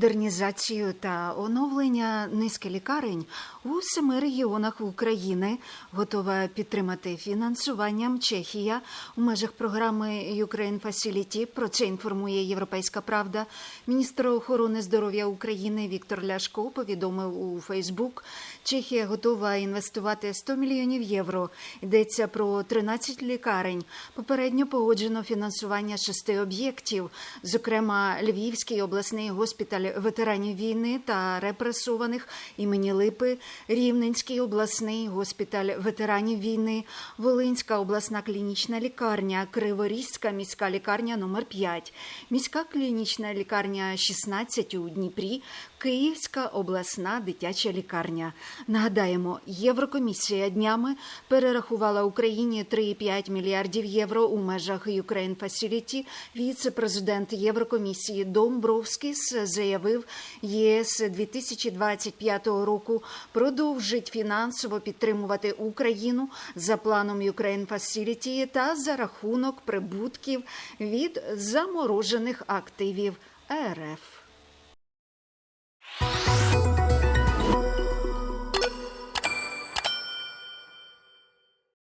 Модернізацію та оновлення низки лікарень у семи регіонах України готова підтримати фінансуванням Чехія у межах програми Ukraine Facility. Про це інформує Європейська Правда. Міністр охорони здоров'я України Віктор Ляшко повідомив у Фейсбук. Чехія готова інвестувати 100 мільйонів євро. Йдеться про 13 лікарень. Попередньо погоджено фінансування шести об'єктів, зокрема Львівський обласний госпіталь ветеранів війни та репресованих імені Липи, Рівненський обласний госпіталь ветеранів війни, Волинська обласна клінічна лікарня, Криворізька міська лікарня номер 5 міська клінічна лікарня 16 у Дніпрі, Київська обласна дитяча лікарня. Нагадаємо, Єврокомісія днями перерахувала Україні 3,5 мільярдів євро у межах Ukraine Facility. Віце-президент Єврокомісії Домбровскіс заявив, ЄС 2025 року продовжить фінансово підтримувати Україну за планом Ukraine Facility та за рахунок прибутків від заморожених активів РФ.